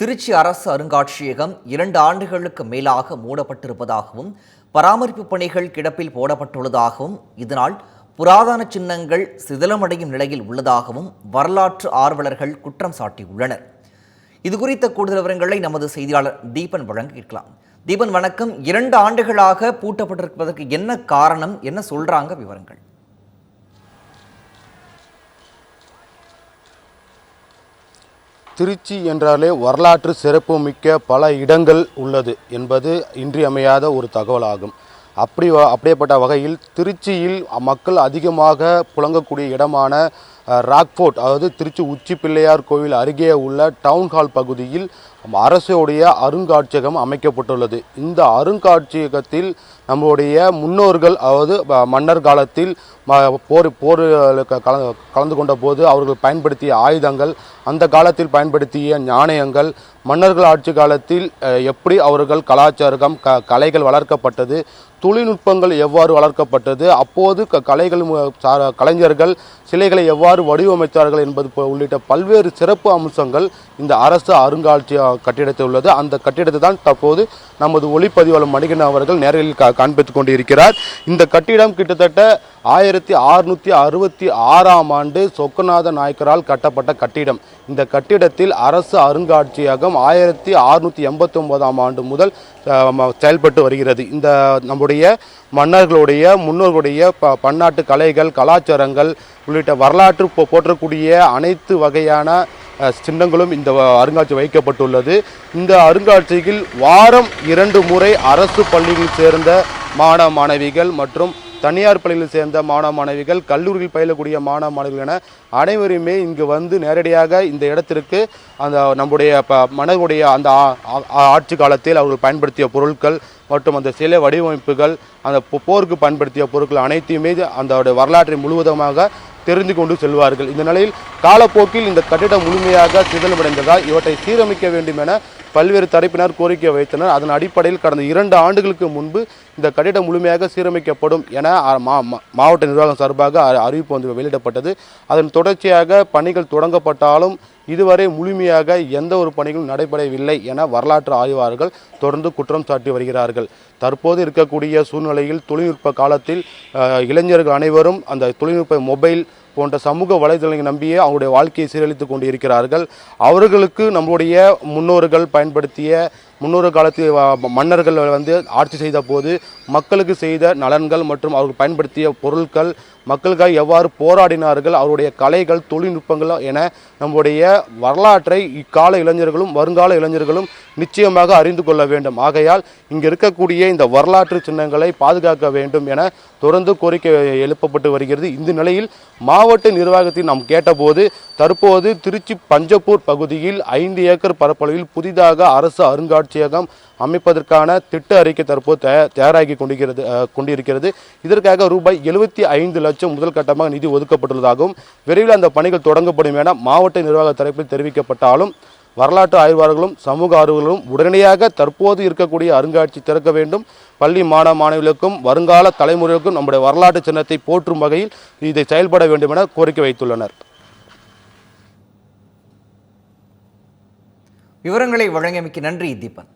திருச்சி அரசு அருங்காட்சியகம் இரண்டு ஆண்டுகளுக்கு மேலாக மூடப்பட்டிருப்பதாகவும் பராமரிப்பு பணிகள் கிடப்பில் போடப்பட்டுள்ளதாகவும் இதனால் புராதன சின்னங்கள் சிதிலமடையும் நிலையில் உள்ளதாகவும் வரலாற்று ஆர்வலர்கள் குற்றம் சாட்டியுள்ளனர். இது குறித்த கூடுதல் விவரங்களை நமது செய்தியாளர் தீபன் வழங்க கேட்கலாம் தீபன் வணக்கம். இரண்டு ஆண்டுகளாக பூட்டப்பட்டிருப்பதற்கு என்ன காரணம்? என்ன சொல்றாங்க விவரங்கள்? திருச்சி என்றாலே வரலாற்று சிறப்புமிக்க பல இடங்கள் உள்ளது என்பது இன்றியமையாத ஒரு தகவலாகும். அப்படி வ- அப்படியேப்பட்ட வகையில் திருச்சியில் மக்கள் அதிகமாக புழங்கக்கூடிய இடமான ராக்ஃபோர்ட் அதாவது திருச்சி உச்சி பிள்ளையார் கோவில் அருகே உள்ள டவுன் ஹால் பகுதியில் அரசுடைய அருங்காட்சியகம் அமைக்கப்பட்டுள்ளது. இந்த அருங்காட்சியகத்தில் நம்முடைய முன்னோர்கள் அதாவது மன்னர் காலத்தில் போர் போர் கல- கலந்து கொண்ட போது அவர்கள் பயன்படுத்திய ஆயுதங்கள் அந்த காலத்தில் பயன்படுத்திய நாணயங்கள் மன்னர்கள் ஆட்சி காலத்தில் எப்படி அவர்கள் கலாச்சாரம் க கலைகள் வளர்க்கப்பட்டது தொழில்நுட்பங்கள் எவ்வாறு வளர்க்கப்பட்டது? அப்போது க கலைகள் சார- கலைஞர்கள் சிலைகளை எவ்வாறு வடிவமைத்தார்கள் என்பது உள்ளிட்ட பல்வேறு சிறப்பு அம்சங்கள் இந்த அரசு அருங்காட்சியக கட்டிடத்தில் உள்ளது. அந்த கட்டிடத்தை தான் தற்போது நமது ஒளிப்பதிவாளர் மணிகன் அவர்கள் நேரில் கா காண்பித்துக் கொண்டிருக்கிறார். இந்த கட்டிடம் கிட்டத்தட்ட ஆயிரத்தி அறுநூத்தி அறுபத்தி ஆறாம் ஆண்டு சொக்கநாத நாயக்கரால் கட்டப்பட்ட கட்டிடம். இந்த கட்டிடத்தில் அரசு அருங்காட்சியகம் ஆயிரத்தி அறுநூத்தி எண்பத்தி ஒன்பதாம் ஆண்டு முதல் செயல்பட்டு வருகிறது. இந்த நம்முடைய மன்னர்களுடைய முன்னோர்களுடைய ப பன்னாட்டு கலைகள் கலாச்சாரங்கள் உள்ளிட்ட வரலாற்று போ- போற்றக்கூடிய அனைத்து வகையான சின்னங்களும் இந்த அருங்காட்சி அருங்காட்சியகம் வைக்கப்பட்டுள்ளது இந்த அருங்காட்சியகில் வாரம் இரண்டு முறை அரசு பள்ளியில் சேர்ந்த மாணவ மாணவிகள் மற்றும் தனியார் பள்ளியில் சேர்ந்த மாணவ மாணவிகள் கல்லூரியில் பயிலக்கூடிய மாணவ மாணவிகள் என அனைவருமே இங்கு வந்து நேரடியாக இந்த இடத்திற்கு அந்த நம்முடைய மனதுடைய அந்த ஆட்சி காலத்தில் அவர்கள் பயன்படுத்திய பொருட்கள் மற்றும் அந்த சிலை வடிவமைப்புகள் அந்த போருக்கு பயன்படுத்திய பொருட்கள் அனைத்தையுமே அந்த வரலாற்றை முழுவதுமாக தெரிந்து கொண்டு செல்வார்கள். இந்த நிலையில் காலப்போக்கில் இந்த கட்டிடம் முழுமையாக சிதலமடைந்ததால் இவற்றை சீரமைக்க வேண்டும் என பல்வேறு தரப்பினர் கோரிக்கை வைத்தனர். அதன் அடிப்படையில் கடந்த இரண்டு ஆண்டுகளுக்கு முன்பு இந்த கட்டிடம் முழுமையாக சீரமைக்கப்படும் என மா- மா- மாவட்ட நிர்வாகம் சார்பாக அ- அறிவிப்பு வந்து வெளியிடப்பட்டது. அதன் தொடர்ச்சியாக பணிகள் தொடங்கப்பட்டாலும் இதுவரை முழுமையாக எந்த ஒரு பணிகளும் நடைபெறவில்லை என வரலாற்று ஆய்வாளர்கள் தொடர்ந்து குற்றம் சாட்டி வருகிறார்கள். தற்போது இருக்கக்கூடிய சூழ்நிலையில் தொழில்நுட்ப காலத்தில் இளைஞர்கள் அனைவரும் அந்த தொழில்நுட்ப மொபைல் போன்ற சமூக வலைதளங்களை நம்பியே அவங்களுடைய வாழ்க்கையை சீரழித்து கொண்டு இருக்கிறார்கள் அவர்களுக்கு நம்முடைய முன்னோர்கள் பயன்படுத்திய முன்னொரு காலத்தில் மன்னர்கள் வந்து ஆட்சி செய்த போது மக்களுக்கு செய்த நலன்கள் மற்றும் அவர்கள் பயன்படுத்திய பொருட்கள் மக்களுக்காக எவ்வாறு போராடினார்கள் அவருடைய கலைகள் தொழில்நுட்பங்கள் என நம்முடைய வரலாற்றை இக்கால இளைஞர்களும் வருங்கால இளைஞர்களும் நிச்சயமாக அறிந்து கொள்ள வேண்டும். ஆகையால் இங்கு இருக்கக்கூடிய இந்த வரலாற்று சின்னங்களை பாதுகாக்க வேண்டும் என தொடர்ந்து கோரிக்கை எழுப்பப்பட்டு வருகிறது. இந்த நிலையில் மாவட்ட நிர்வாகத்தில் நாம் கேட்டபோது தற்போது திருச்சி பஞ்சப்பூர் பகுதியில் ஐந்து ஏக்கர் பரப்பளவில் புதிதாக அரசு அருங்காட்சியகம் அமைப்பதற்கான திட்ட அறிக்கை தற்போது தயா- தயாராகி கொண்டிருக்கிறது கொண்டிருக்கிறது. இதற்காக ரூபாய் எழுபத்தி ஐந்து லட்சம் முதல் கட்டமாக நிதி ஒதுக்கப்பட்டுள்ளதாகவும் விரைவில் அந்த பணிகள் தொடங்கப்படும் என மாவட்ட நிர்வாக தரப்பில் தெரிவிக்கப்பட்டாலும் வரலாற்று ஆய்வாளர்களும் சமூக ஆர்வலர்களும் உடனடியாக தற்போது இருக்கக்கூடிய அருங்காட்சி திறக்க வேண்டும். பள்ளி மாணவ மாணவிகளுக்கும் வருங்கால தலைமுறைகளுக்கும் நம்முடைய வரலாற்று சின்னத்தை போற்றும் வகையில் இதை செயல்பட வேண்டும் என கோரிக்கை வைத்துள்ளனர். விவரங்களை வழங்கியமைக்கு நன்றி தீபன்.